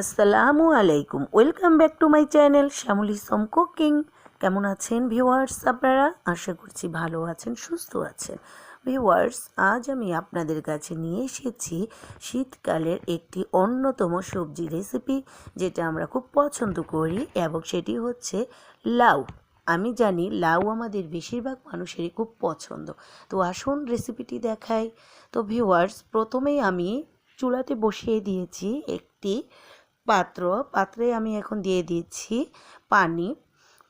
আসসালামু আলাইকুম। Welcome back to my channel Shyamoli Som cooking কেমন আছেন ভিউয়ার্স আপনারা? আশা করছি ভালো আছেন, সুস্থ আছেন। ভিউয়ার্স আজ আমি আপনাদের কাছে নিয়ে এসেছি শীতকালের একটি অন্যতম সবজি রেসিপি যেটা আমরা খুব পছন্দ করি, এবং সেটি হচ্ছে লাউ। আমি জানি লাউ আমাদের বেশিরভাগ মানুষেরই খুব পছন্দ। তো আসুন রেসিপিটি দেখাই। তো ভিউয়ার্স প্রথমেই আমি চুলাতে বসিয়ে দিয়েছি একটি পাত্র, পাত্রে আমি এখন দিয়ে দিচ্ছি পানি।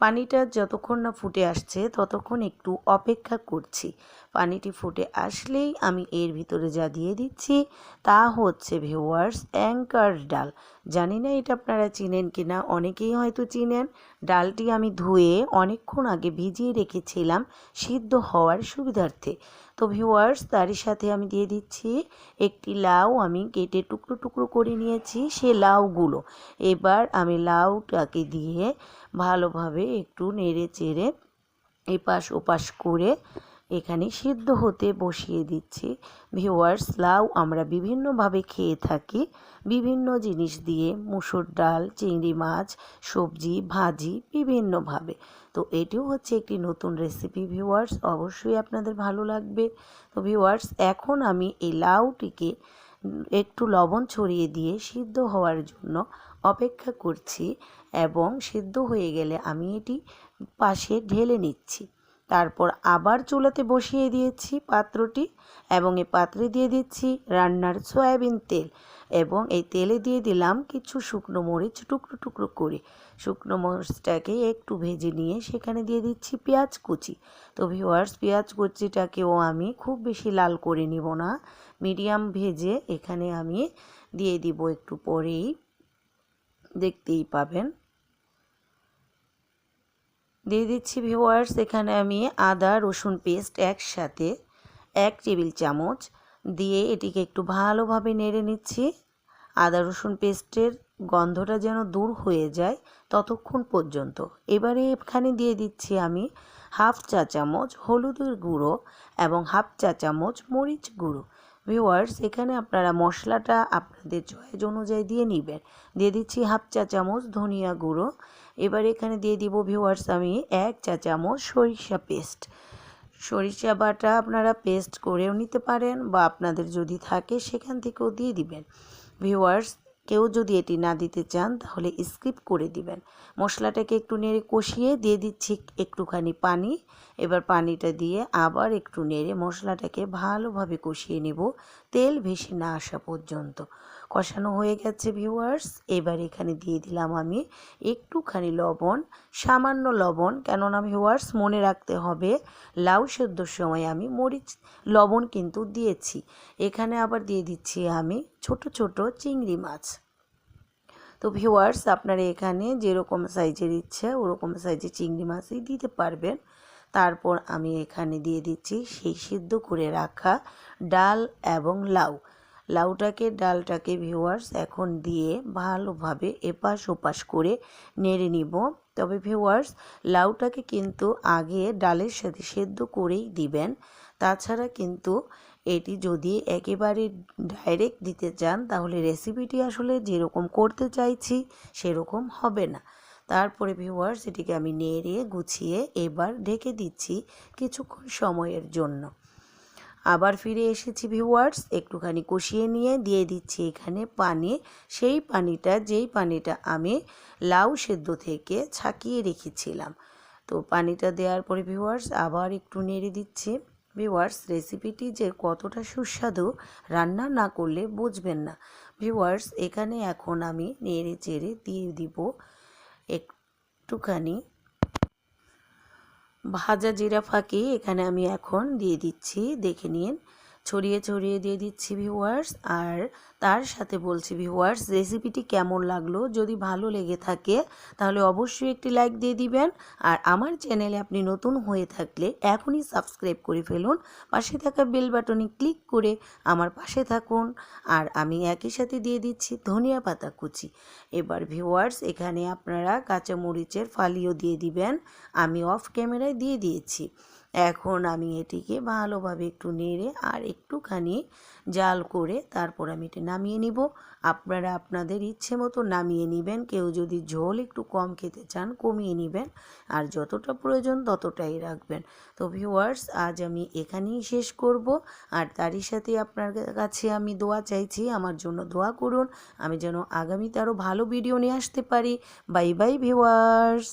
পানিটা যতক্ষণ না ফুটে আসছে, ততক্ষণ একটু অপেক্ষা করছি। পানিটি ফুটে আসলেই আমি এর ভিতরে যা দিয়ে দিচ্ছি তা হচ্ছে ভিউয়ার্স অ্যাঙ্কার ডাল। জানি না এটা আপনারা চিনেন কি না, অনেকেই হয়তো চিনেন। ডালটি আমি ধুয়ে অনেকক্ষণ আগে ভিজিয়ে রেখেছিলাম সিদ্ধ হওয়ার সুবিধার্থে। তো ভিউয়ার্স, তারই সাথে আমি দিয়ে দিচ্ছি একটি লাউ, আমি কেটে টুকরো টুকরো করে নিয়েছি সে লাউগুলো। এবার আমি লাউটাকে দিয়ে ভালোভাবে একটু নেড়ে চেড়ে এপাশ ওপাশ করে এখানে সিদ্ধ হতে বসিয়ে দিচ্ছি। ভিওয়ার্স লাউ আমরা বিভিন্নভাবে খেয়ে থাকি। বিভিন্ন জিনিস দিয়ে, মুসুর ডাল, চিংড়ি মাছ, সবজি, ভাজি, বিভিন্নভাবে। তো এটিও হচ্ছে একটি নতুন রেসিপি ভিওয়ার্স অবশ্যই আপনাদের ভালো লাগবে। তো ভিওয়ার্স এখন আমি এই লাউটিকে একটু লবণ ছড়িয়ে দিয়ে সিদ্ধ হওয়ার জন্য অপেক্ষা করছি এবং সিদ্ধ হয়ে গেলে আমি এটি পাশে ঢেলে নিচ্ছি। তারপর আবার চুলাতে বসিয়ে দিয়েছি পাত্রটি এবং এই পাত্রে দিয়ে দিচ্ছি রান্নার সয়াবিন তেল এবং এই তেলে দিয়ে দিলাম কিছু শুকনো মরিচ টুকরো টুকরো করে। শুকনো মরিচটাকে একটু ভেজে নিয়ে সেখানে দিয়ে দিচ্ছি পেঁয়াজ কুচি। তো ভিওয়ার্স পেঁয়াজ কুচিটাকেও আমি খুব বেশি লাল করে নিব না। মিডিয়াম ভেজে এখানে আমি দিয়ে দিব একটু পরেই। দেখতেই পাবেন। দিয়ে দিচ্ছি ভিওয়ার্স এখানে আমি আদা, রসুন পেস্ট একসাথে এক টেবিল চামচ দিয়ে এটিকে একটু ভালোভাবে নেড়ে নিচ্ছি। আদা, রসুন পেস্টের গন্ধটা যেন দূর হয়ে যায় ততক্ষণ পর্যন্ত। এবারে এখানে দিয়ে দিচ্ছি আমি হাফ চা চামচ হলুদের গুঁড়ো এবং হাফ চা চামচ মরিচ গুঁড়ো। ভিওয়ার্স এখানে আপনারা মশলাটা আপনাদের চয়েস অনুযায়ী দিয়ে নেবেন। দিয়ে দিচ্ছি হাফ চা চামচ ধনিয়া গুঁড়ো। এবার এখানে দিয়ে দিব ভিওয়ার্স আমি এক চা চামচ সরিষা পেস্ট সরিষা বাটা আপনারা পেস্ট করেও নিতে পারেন বা আপনাদের যদি থাকে, সেখান থেকেও দিয়ে দিবেন। ভিওয়ার্স কেউ যদি এটি না দিতে চান, তাহলে স্কিপ করে দিবেন। মশলাটাকে একটু নেড়ে কষিয়ে দিয়ে দিচ্ছি একটুখানি পানি। এবার পানিটা দিয়ে আবার একটু নেড়ে মশলাটাকে ভালোভাবে কষিয়ে নেব। তেল ভেসে না আসা পর্যন্ত। কষানো হয়ে গেছে ভিউয়ার্স এবার এখানে দিয়ে দিলাম আমি একটুখানি লবণ, সামান্য লবণ। কেননা ভিউয়ার্স মনে রাখতে হবে, লাউ সেদ্ধর সময় আমি মরিচ, লবণ কিন্তু দিয়েছি। এখানে আবার দিয়ে দিচ্ছি আমি ছোট ছোট চিংড়ি মাছ। তো ভিউয়ার্স আপনারা এখানে যেরকম সাইজের ইচ্ছে, ওরকম সাইজে চিংড়ি মাছই দিতে পারবেন। তারপর আমি এখানে দিয়ে দিচ্ছি সেই সিদ্ধ করে রাখা ডাল এবং লাউ। লাউটাকে, ডালটাকে ভিউয়ার্স এখন দিয়ে ভালোভাবে এপাশ ওপাশ করে নেড়ে নিব। তবে ভিউয়ার্স লাউটাকে কিন্তু আগে ডালের সাথে সেদ্ধ করেই দিবেন। তাছাড়া কিন্তু এটি যদি একেবারে ডাইরেক্ট দিতে চান, তাহলে রেসিপিটি আসলে যেরকম করতে চাইছি, সেরকম হবে না। তারপরে ভিউয়ার্স এটিকে আমি নেড়ে, গুছিয়ে এবার ঢেকে দিচ্ছি কিছুক্ষণ সময়ের জন্য। আবার ফিরে এসেছি ভিউয়ার্স, একটুখানি কষিয়ে নিয়ে দিয়ে দিচ্ছি এখানে পানি। সেই পানিটা, যেই পানিটা আমি লাউ সেদ্ধ থেকে ছাকিয়ে রেখেছিলাম। তো পানিটা দেওয়ার পরে ভিউয়ার্স, আবার একটু নেড়ে দিচ্ছি। ভিউয়ার্স, রেসিপিটি যে কতটা সুস্বাদু, রান্না না করলে বুঝবেন না। ভিউয়ার্স, এখানে এখন আমি নেড়ে চেড়ে দিয়ে দিব একটুখানি ভাজা জিরা ফাঁকি এখানে আমি এখন দিয়ে দিচ্ছি দেখে নিন। ছড়িয়ে ছড়িয়ে দিয়ে দিচ্ছি ভিউয়ার্স আর তার সাথে বলছি ভিউয়ার্স রেসিপিটি কেমন লাগল? যদি ভালো লেগে থাকে, তাহলে অবশ্যই একটি লাইক দিয়ে দিবেন। আর আমার চ্যানেলে আপনি নতুন হয়ে থাকলে এখনই সাবস্ক্রাইব করে ফেলুন। পাশে থাকা বেল বাটনে ক্লিক করে আমার পাশে থাকুন। আর আমি একই সাথে দিয়ে দিচ্ছি ধনিয়া পাতা কুচি। এবার ভিউয়ার্স এখানে আপনারা কাঁচামরিচের ফালিও দিয়ে দিবেন। আমি অফ ক্যামেরায় দিয়ে দিয়েছি। এখন আমি এটিকে ভালোভাবে একটু নেড়ে আর একটুখানি জাল করে তারপর আমি এটি নামিয়ে নিব। আপনারা আপনাদের ইচ্ছে মতো নামিয়ে নেবেন, কেউ যদি ঝোল একটু কম খেতে চান কমিয়ে নেবেন আর যতটা প্রয়োজন ততটাই রাখবেন। তো ভিউয়ার্স আজ আমি এখানেই শেষ করব আর তারই সাথে আপনার কাছে আমি দোয়া চাইছি, আমার জন্য দোয়া করুন, আমি যেন আগামীতে আরও ভালো ভিডিও নিয়ে আসতে পারি। Bye bye viewers